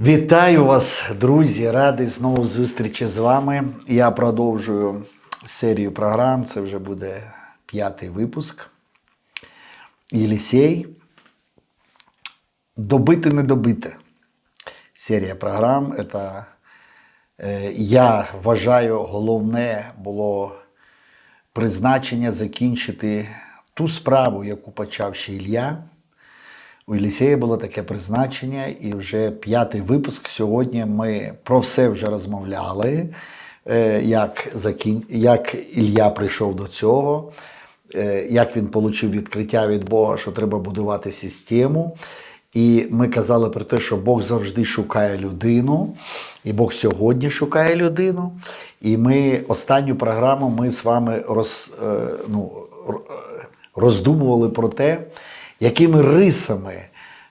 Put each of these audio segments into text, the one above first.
Вітаю вас, друзі! Радий знову зустрічі з вами. Я продовжую серію програм. Це вже буде п'ятий випуск. Єлісей. Добити не добити. Серія програм. Це, е, я вважаю, головне було призначення закінчити ту справу, яку почав ще Ілля. У Єлісея було таке призначення, і вже п'ятий випуск. Сьогодні ми про все вже розмовляли, е, як, закін... як Ілля прийшов до цього, е, як він отримав відкриття від Бога, що треба будувати систему. І ми казали про те, що Бог завжди шукає людину, і Бог сьогодні шукає людину. І ми останню програму ми з вами роз, е, ну, роздумували про те, якими рисами,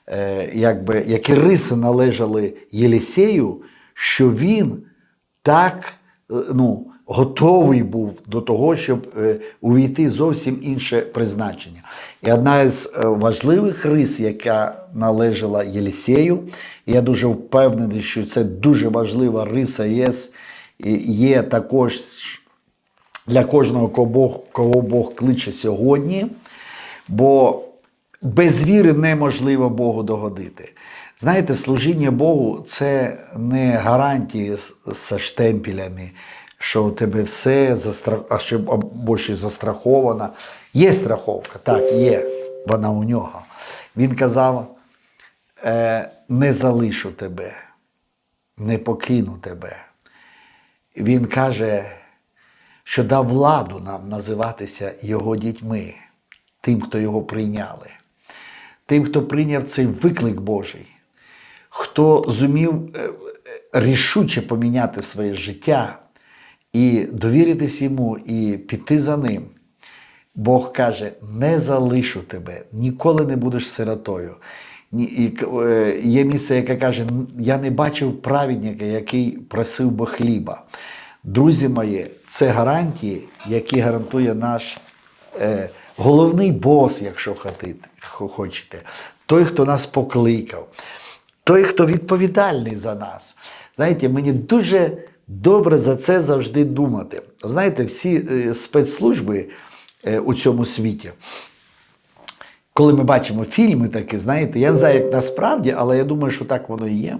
е, якби, які риси належали Єлісею, що він так е, ну, готовий був до того, щоб е, увійти зовсім інше призначення. І одна з е, важливих рис, яка належала Єлісею, я дуже впевнений, що це дуже важлива риса є, є також для кожного, кого Бог, кого Бог кличе сьогодні, бо без віри неможливо Богу догодити. Знаєте, служіння Богу це не гарантії з- штемпелями, що у тебе все застрах... або ще застраховано. Є страховка, так, є, вона у нього. Він казав: е, не залишу тебе, не покину тебе. Він каже, що дав владу нам називатися його дітьми, тим, хто його прийняли, тим, хто прийняв цей виклик Божий, хто зумів е, е, рішуче поміняти своє життя і довіритись йому, і піти за ним. Бог каже: не залишу тебе, ніколи не будеш сиротою. І е, є місце, яке каже: Я не бачив праведника, який просив би хліба. Друзі мої, це гарантії, які гарантує наш головний бос, якщо хочете, той, хто нас покликав, той, хто відповідальний за нас. Знаєте, мені дуже добре за це завжди думати. Знаєте, всі е, спецслужби е, у цьому світі. Коли ми бачимо фільми такі, знаєте, я не знаю, як насправді, але я думаю, що так воно і є.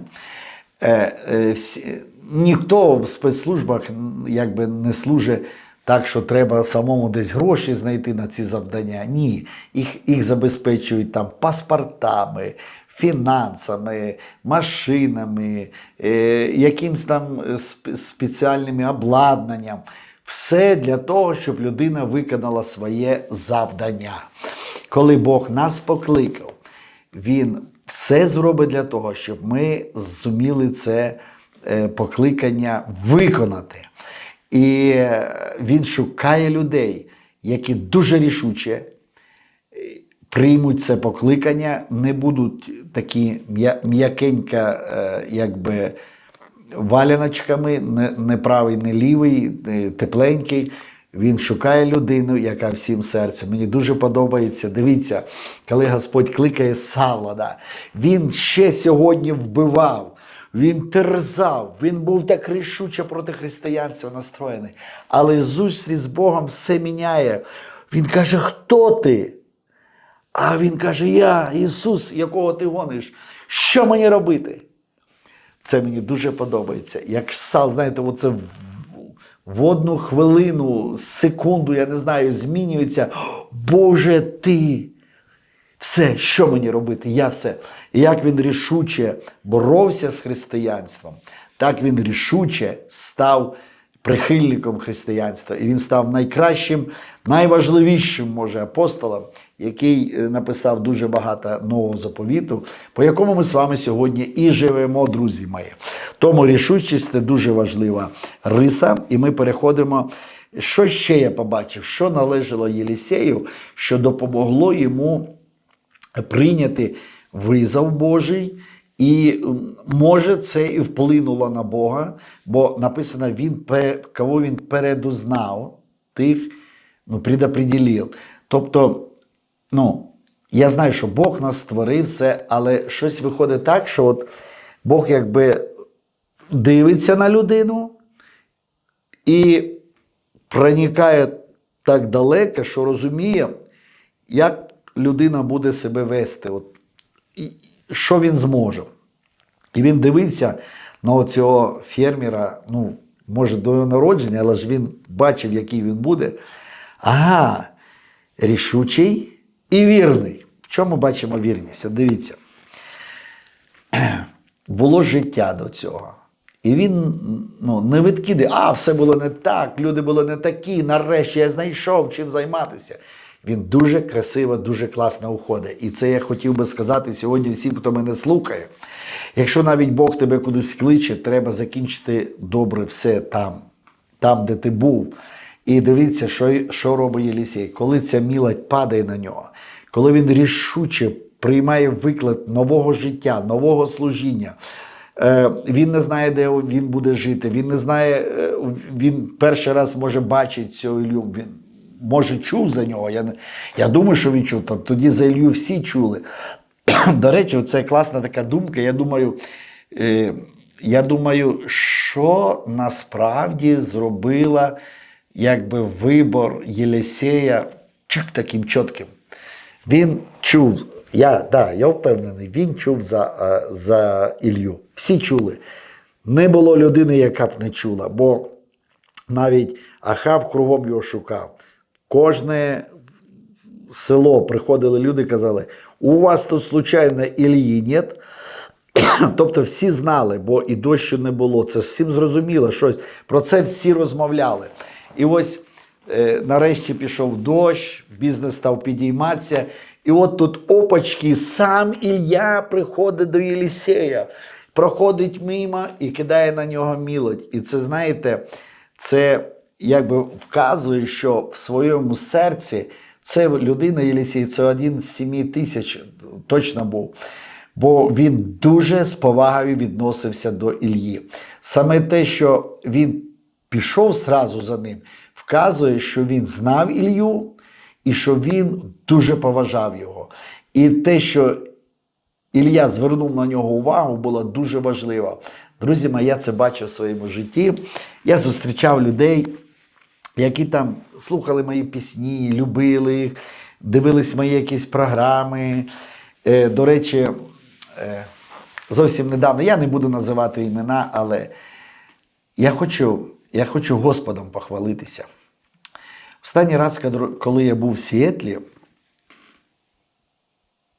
Е, е, всі, ніхто в спецслужбах якби не служить так, що треба самому десь гроші знайти на ці завдання. Ні, їх, їх забезпечують там паспортами, фінансами, машинами, е, якимсь там е, спеціальним обладнанням. Все для того, щоб людина виконала своє завдання. Коли Бог нас покликав, Він все зробить для того, щоб ми зуміли це е, покликання виконати. І е, він шукає людей, які дуже рішуче приймуть це покликання, не будуть такі м'я- м'якенька, е, якби валяночками, не, правий, не лівий, е, тепленький. Він шукає людину, яка всім серцем. Мені дуже подобається. Дивіться, коли Господь кликає Савла, да, він ще сьогодні вбивав, він терзав, він був так рішуче проти християнців настроєний. Але зустріч з Богом все міняє. Він каже: Хто ти? А він каже: Я, Ісус, якого ти гониш? Що мені робити? Це мені дуже подобається. Як став, знаєте, оце в одну хвилину, секунду, я не знаю, змінюється. Боже ти! Все, що мені робити? Я все. І як він рішуче боровся з християнством, так він рішуче став прихильником християнства. І він став найкращим, найважливішим, може, апостолом, який е, написав дуже багато нового заповіту, по якому ми з вами сьогодні і живемо, друзі мої. Тому рішучість це дуже важлива риса, і ми переходимо. Що ще я побачив? Що належало Єлісею, що допомогло йому прийняти визов Божий, і може це і вплинуло на Бога, бо написано, він кого він передузнав, тих ну, предопределив. Тобто, ну, я знаю, що Бог нас створив все, але щось виходить так, що от Бог якби дивиться на людину і проникає так далеко, що розуміє, як людина буде себе вести, от, що він зможе. І він дивився на цього фермера, ну, може, до його народження, але ж він бачив, який він буде. Ага, рішучий і вірний. В чому бачимо вірність? Дивіться. Було життя до цього. І він ну, не відкидає, а все було не так, люди були не такі, нарешті я знайшов чим займатися. Він дуже красиво, дуже класно уходить. І це я хотів би сказати сьогодні всім, хто мене слухає. Якщо навіть Бог тебе кудись кличе, треба закінчити добре все там, там, де ти був. І дивіться, що, що робить Єлісей. Коли ця мілодь падає на нього, коли він рішуче приймає виклик нового життя, нового служіння. Е, Він не знає, де він буде жити. Він не знає, е, він перший раз може бачити цього Ілью. Він може чув за нього. Я, я думаю, що він чув. Тоді за Ілью всі чули. До речі, це класна така думка. Я думаю, е, я думаю, що насправді зробила якби вибор Єлисея чик таким чітким. Він чув, я, да, я впевнений, він чув за, е, за Ілью. Всі чули. Не було людини, яка б не чула, бо навіть Ахав кругом його шукав. Кожне село приходили люди, казали: у вас тут случайно Ілії нет? Тобто всі знали, бо і дощу не було. Це всім зрозуміло щось. Про це всі розмовляли. І ось е, нарешті пішов дощ, бізнес став підійматися. І от тут опачки, сам Ілля приходить до Єлісея, проходить мимо і кидає на нього мілодь. І це, знаєте, це якби вказує, що в своєму серці це людина Єлісій, це один з сімі тисяч точно був. Бо він дуже з повагою відносився до Ільї. Саме те, що він пішов зразу за ним, вказує, що він знав Ілью і що він дуже поважав його. І те, що Ілля звернув на нього увагу, було дуже важливо. Друзі мої, я це бачив в своєму житті. Я зустрічав людей, які там слухали мої пісні, любили їх, дивились мої якісь програми. Е, до речі, е, зовсім недавно, я не буду називати імена, але я хочу, я хочу Господом похвалитися. Останній раз, коли я був в Сіетлі,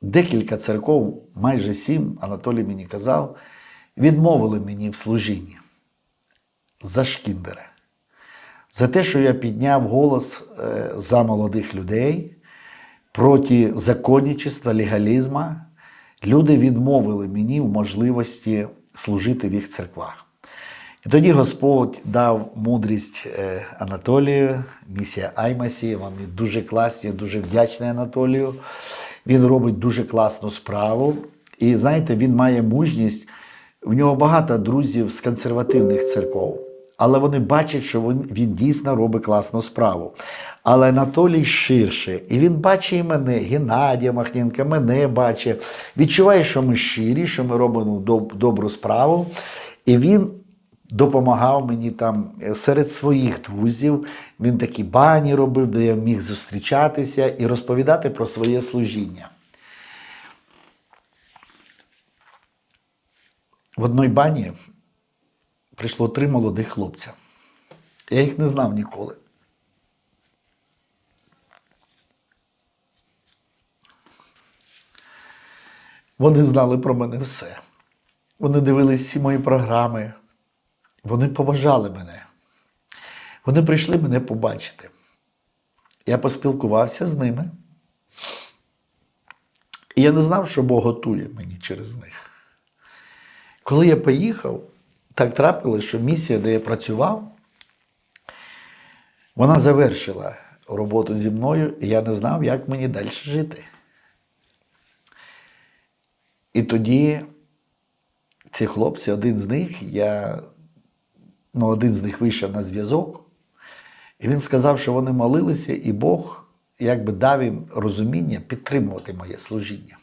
декілька церков, майже сім, Анатолій мені казав, відмовили мені в служінні за шкіндера. За те, що я підняв голос е, за молодих людей проти законничества, легалізму, люди відмовили мені в можливості служити в їх церквах. І тоді Господь дав мудрість е, Анатолію, місія Аймасі. Вони дуже класні, дуже вдячний Анатолію. Він робить дуже класну справу. І знаєте, він має мужність. В нього багато друзів з консервативних церков, але вони бачать, що він, він дійсно робить класну справу. Але Анатолій ширше, і він бачить мене, Геннадія Махненка, мене бачить, відчуває, що ми щирі, що ми робимо доб- добру справу. І він допомагав мені там е, серед своїх друзів. Він такі бані робив, де я міг зустрічатися і розповідати про своє служіння. В одній бані прийшло три молодих хлопця. Я їх не знав ніколи. Вони знали про мене все. Вони дивились всі мої програми. Вони поважали мене. Вони прийшли мене побачити. Я поспілкувався з ними. І я не знав, що Бог готує мені через них. Коли я поїхав, так трапилось, що місія, де я працював, вона завершила роботу зі мною, і я не знав, як мені далі жити. І тоді ці хлопці, один з них, я, ну, один з них вийшов на зв'язок, і він сказав, що вони молилися, і Бог якби дав їм розуміння підтримувати моє служіння.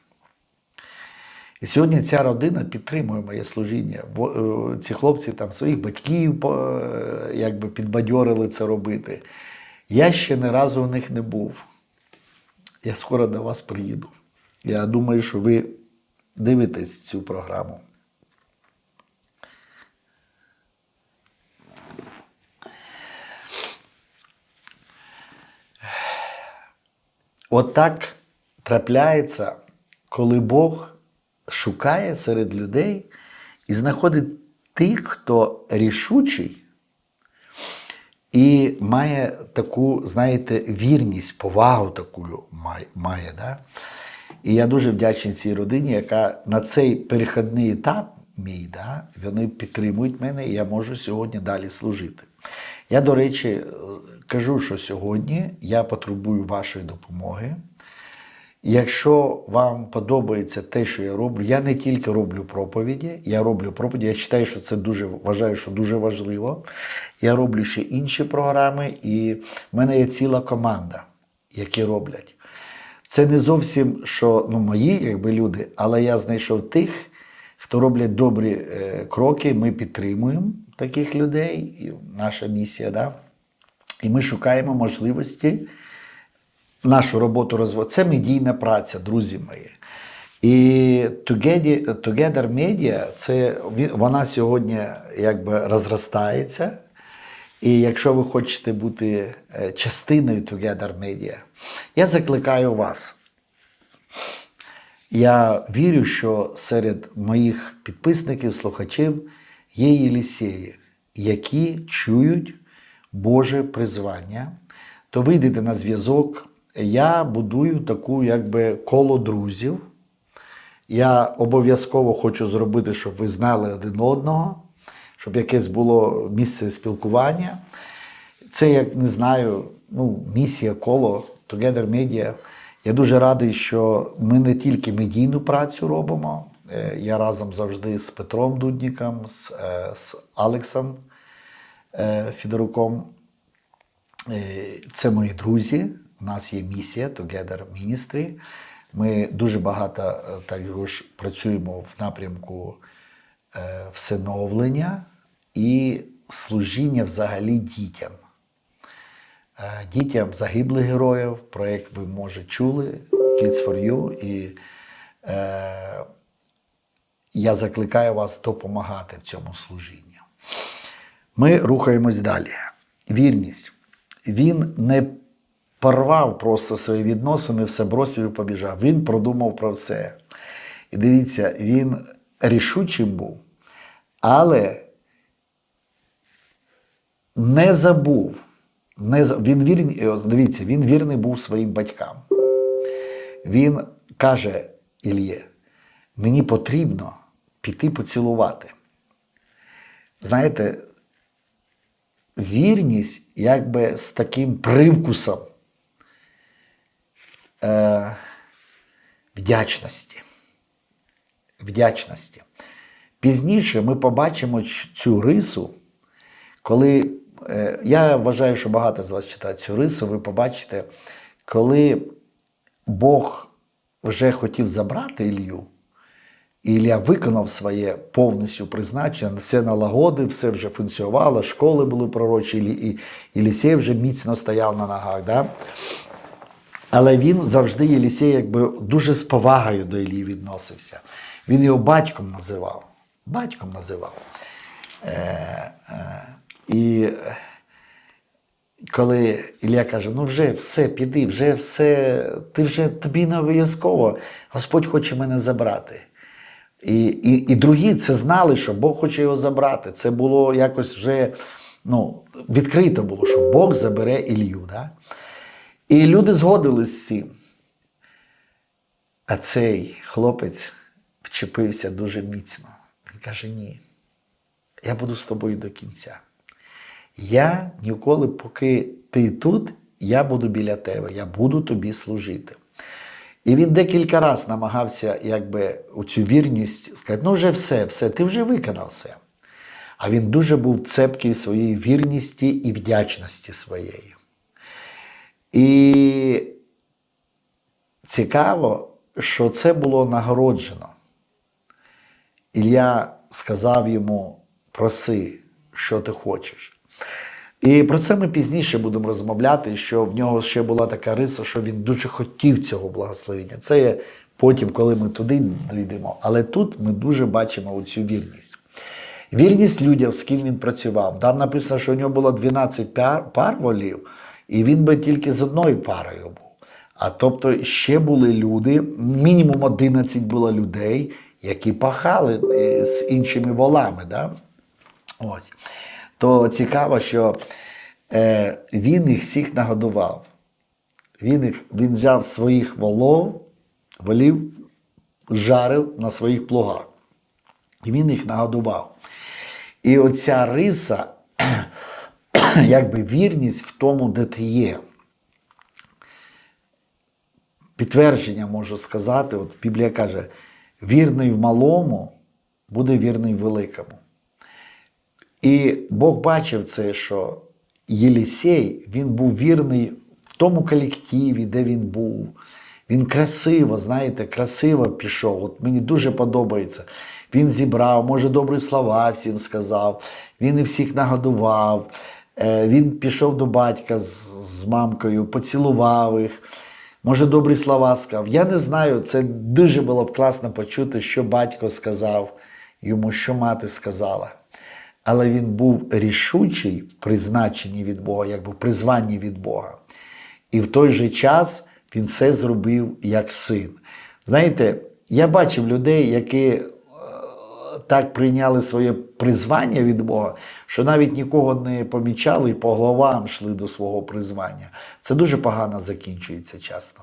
Сьогодні ця родина підтримує моє служіння. Е, ці хлопці там своїх батьків е, якби підбадьорили це робити. Я ще ні разу у них не був. Я скоро до вас приїду. Я думаю, що ви дивитесь цю програму. От трапляється, коли Бог шукає серед людей і знаходить тих, хто рішучий і має таку, знаєте, вірність, повагу таку має. да? І я дуже вдячний цій родині, яка на цей перехідний етап мій, да, вони підтримують мене, і я можу сьогодні далі служити. Я, до речі, е, кажу, що сьогодні я потребую вашої допомоги. Якщо вам подобається те, що я роблю, я не тільки роблю проповіді, я роблю проповіді. Я вважаю, що це дуже вважаю, що дуже важливо. Я роблю ще інші програми, і в мене є ціла команда, які роблять. Це не зовсім що ну, мої якби, люди, але я знайшов тих, хто роблять добрі е, кроки. Ми підтримуємо таких людей, і наша місія, да? і ми шукаємо можливості нашу роботу розвивати. Це медійна праця, друзі мої. І Together, Media, це, вона сьогодні якби розростається. І якщо ви хочете бути е, частиною Together Media, я закликаю вас. Я вірю, що серед моїх підписників, слухачів є Єлісеї, які чують Боже призвання, то вийдете на зв'язок. Я будую таку якби коло друзів. Я обов'язково хочу зробити, щоб ви знали один одного, щоб якесь було місце спілкування. Це, як не знаю, ну, місія коло Together Media. Я дуже радий, що ми не тільки медійну працю робимо. Е, Я разом завжди з Петром Дудніком, з, е, з Алексом е, Федоруком. Е, Це мої друзі. У нас є місія Together Ministry. Ми дуже багато е, також працюємо в напрямку е, всиновлення і служіння взагалі дітям. Е, Дітям загиблих героїв, проєкт ви може чули Kids for You. І е, я закликаю вас допомагати в цьому служінні. Ми рухаємось далі. Вірність. Він не порвав просто свої відносини, все бросив і побіжав. Він продумав про все. І дивіться, він рішучим був, але не забув. Не, він вірний, е, дивіться, він вірний був своїм батькам. Він каже Ільє, мені потрібно піти поцілувати. Знаєте, вірність якби з таким привкусом е, вдячності. Вдячності. Пізніше ми побачимо цю рису, коли е, я вважаю, що багато з вас читають цю рису, ви побачите, коли Бог вже хотів забрати Ілью, і Ілля виконав своє повністю призначення, все налагодив, все вже функціонувало, школи були пророчі, і, і Єлісей вже міцно стояв на ногах. Да? Але він завжди Єлісей якби дуже з повагою до Іллі відносився. Він його батьком називав. Батьком називав. Е, е, і коли Ілля каже, ну вже все, піди, вже все, ти вже тобі не обов'язково, Господь хоче мене забрати. І, і, і другі це знали, що Бог хоче його забрати. Це було якось вже ну, відкрито було, що Бог забере Ілью. Да? І люди згодились з цим. А цей хлопець вчепився дуже міцно. Він каже: ні, я буду з тобою до кінця. Я ніколи, поки ти тут, я буду біля тебе, я буду тобі служити. І він декілька разів намагався якби, у цю вірність сказати, ну вже все, все, ти вже виконав все. А він дуже був цепкий в своїй вірності і вдячності своєї. І цікаво, що це було нагороджено. Ілля сказав йому: проси, що ти хочеш. І про це ми пізніше будемо розмовляти, що в нього ще була така риса, що він дуже хотів цього благословення. Це є потім, коли ми туди дійдемо. Але тут ми дуже бачимо оцю вірність. Вірність людям, з ким він працював. Там написано, що у нього було 12 пар, пар волів, і він би тільки з одною парою був. А тобто ще були люди, мінімум 11 було людей, які пахали е, з іншими волами. Да? Ось. То цікаво, що е, він їх всіх нагодував. Він, їх, він взяв своїх волов, волів, жарив на своїх плугах. І він їх нагодував. І оця риса, якби вірність в тому, де ти є. Підтвердження можу сказати, от Біблія каже: вірний в малому буде вірний в великому. І Бог бачив це, що Єлісей він був вірний в тому колективі, де він був. Він красиво, знаєте, красиво пішов. От мені дуже подобається. Він зібрав, може, добрі слова всім сказав, він і всіх нагодував. Е, Він пішов до батька з, з мамкою, поцілував їх. Може, добрі слова сказав. Я не знаю, це дуже було б класно почути, що батько сказав йому, що мати сказала. Але він був рішучий в призначенні від Бога, якби призванні від Бога. І в той же час він все зробив як син. Знаєте, я бачив людей, які е, так прийняли своє призвання від Бога, що навіть нікого не помічали і по головам йшли до свого призвання. Це дуже погано закінчується часто.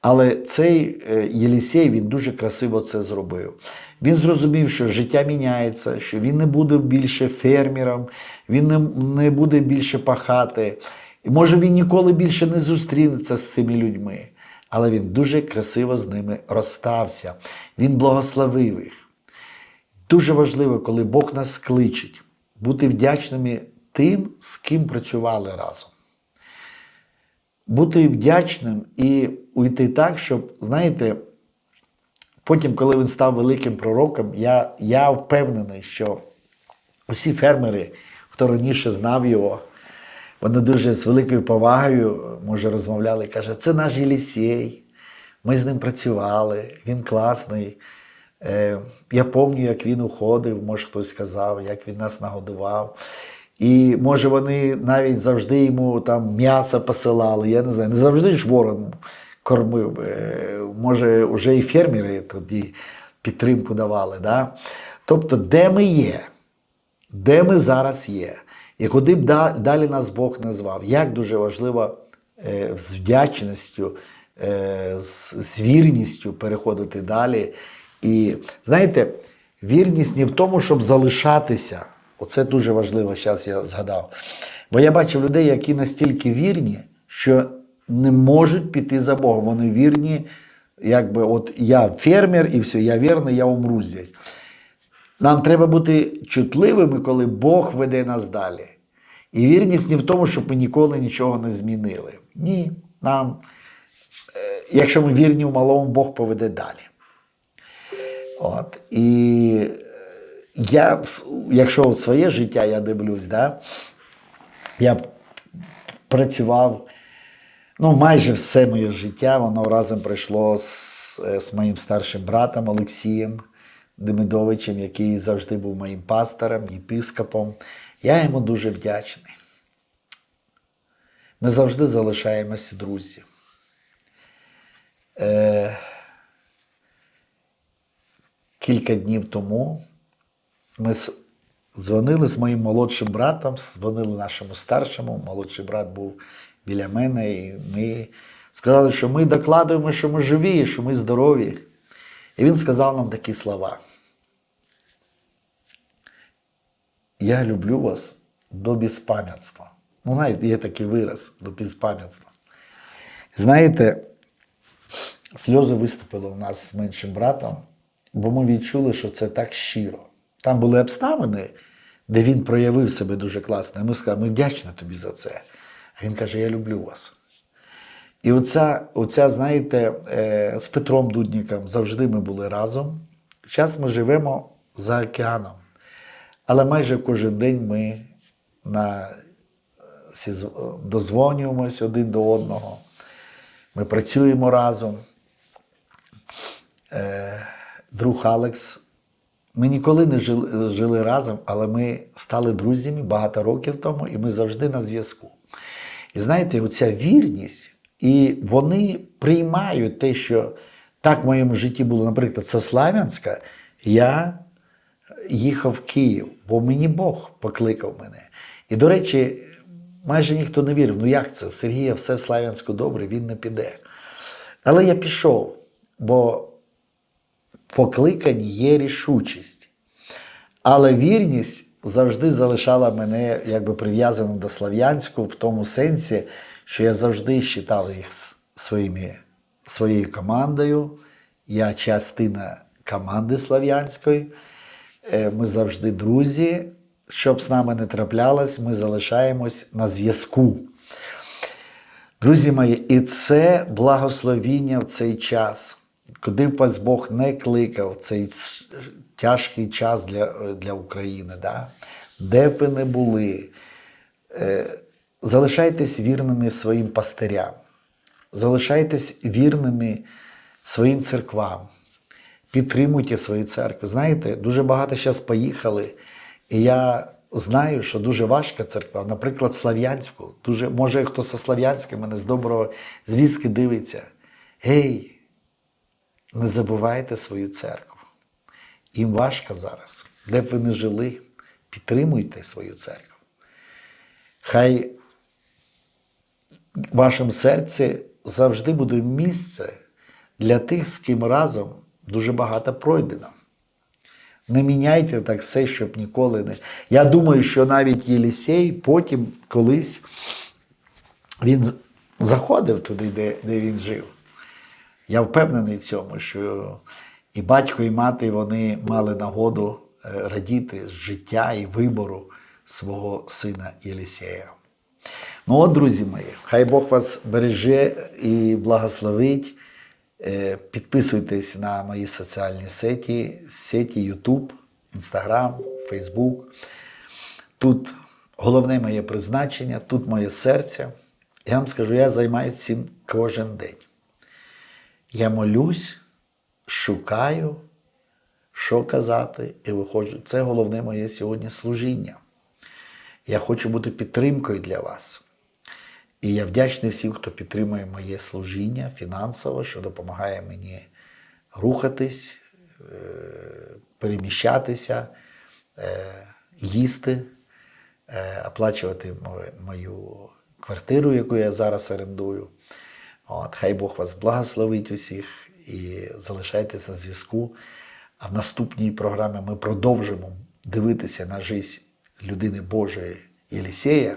Але цей е, Єлісей він дуже красиво це зробив. Він зрозумів, що життя міняється, що він не буде більше фермером, він не, не буде більше пахати. І може він ніколи більше не зустрінеться з цими людьми. Але він дуже красиво з ними розстався. Він благословив їх. Дуже важливо, коли Бог нас кличить, бути вдячними тим, з ким працювали разом. Бути вдячним і уйти так, щоб, знаєте, потім, коли він став великим пророком, я, я впевнений, що усі фермери, хто раніше знав його, вони дуже з великою повагою, може, розмовляли і каже, це наш Єлісій, ми з ним працювали, він класний. Е, Я пам'ятаю, як він уходив, може хтось сказав, як він нас нагодував. І може вони навіть завжди йому там м'ясо посилали. Я не знаю, не завжди ж ворон кормив. Е, Може, вже і фермери тоді підтримку давали. Да? Тобто, де ми є, де ми зараз є, і куди б далі нас Бог назвав, як дуже важливо е, з вдячністю, з вірністю переходити далі. І знаєте, вірність не в тому, щоб залишатися. Оце дуже важливо, зараз я згадав. Бо я бачив людей, які настільки вірні, що не можуть піти за Богом. Вони вірні, якби от я фермер і все, я вірний, я умру здесь. Нам треба бути чутливими, коли Бог веде нас далі. І вірність не в тому, щоб ми ніколи нічого не змінили. Ні, нам, е, якщо ми вірні у малому, Бог поведе далі. От. І е, я, якщо в своє життя я дивлюсь, да, я працював ну, майже все моє життя, воно разом пройшло з, е, з моїм старшим братом Олексієм Демидовичем, який завжди був моїм пастором, єпископом. Я йому дуже вдячний. Ми завжди залишаємося друзі. Е, кілька днів тому ми дзвонили з моїм молодшим братом, дзвонили нашому старшому. Молодший брат був біля мене, і ми сказали, що ми докладуємо, що ми живі, що ми здорові. І він сказав нам такі слова. Я люблю вас до безпам'ятства. Ну, знаєте, є такий вираз до безпам'ятства. Знаєте, сльози виступили у нас з меншим братом, бо ми відчули, що це так щиро. Там були обставини, де він проявив себе дуже класно. Ми сказали, ми вдячні тобі за це. А він каже: Я люблю вас. І оця, оця знаєте, е, з Петром Дудніком завжди ми були разом. Зараз ми живемо за океаном. Але майже кожен день ми на, дозвонюємось один до одного. Ми працюємо разом. Е, друг Алекс. Ми ніколи не жили, жили разом, але ми стали друзями багато років тому, і ми завжди на зв'язку. І знаєте, оця вірність, і вони приймають те, що так в моєму житті було, наприклад, це Славянська, я їхав в Київ, бо мені Бог покликав мене. І, до речі, майже ніхто не вірив, ну як це? У Сергія все в Славянську добре, він не піде. Але я пішов, бо покликані є рішучість. Але вірність завжди залишала мене якби прив'язаним до Слав'янську в тому сенсі, що я завжди вважав їх своїми, своєю командою. Я частина команди Слав'янської. Е, Ми завжди друзі. Щоб з нами не траплялось, ми залишаємось на зв'язку. Друзі мої, і це благословіння в цей час, куди б вас Бог не кликав цей тяжкий час для, для України, да? де б ви не були, е, залишайтесь вірними своїм пастирям, залишайтесь вірними своїм церквам, підтримуйте свої церкви. Знаєте, дуже багато зараз поїхали, і я знаю, що дуже важка церква, наприклад, Слав'янську. Дуже, може, хто зі Слав'янська мене з доброго звістки дивиться. Гей, не забувайте свою церкву. Їм важко зараз. Де б ви не жили, підтримуйте свою церкву. Хай в вашому серці завжди буде місце для тих, з ким разом дуже багато пройдено. Не міняйте так все, щоб ніколи не. Я думаю, що навіть Єлісей потім колись він заходив туди, де, де він жив. Я впевнений в цьому, що і батько, і мати вони мали нагоду е, радіти з життя і вибору свого сина Єлісея. Ну от, друзі мої, хай Бог вас береже і благословить. Е, Підписуйтесь на мої соціальні сеті, сеті YouTube, Instagram, Facebook. Тут головне моє призначення, тут моє серце. Я вам скажу, я займаюся цим кожен день. Я молюсь, шукаю, що казати, і виходжу. Це головне моє сьогодні служіння. Я хочу бути підтримкою для вас. І я вдячний всім, хто підтримує моє служіння фінансово, що допомагає мені рухатись, е, переміщатися, е, їсти, е, оплачувати мою квартиру, яку я зараз орендую. От, хай Бог вас благословить усіх і залишайтеся на зв'язку. А в наступній програмі ми продовжимо дивитися на життя людини Божої Єлісея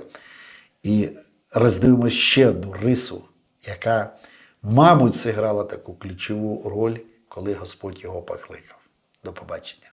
і роздивимося ще одну рису, яка, мабуть, зіграла таку ключову роль, коли Господь його покликав. До побачення.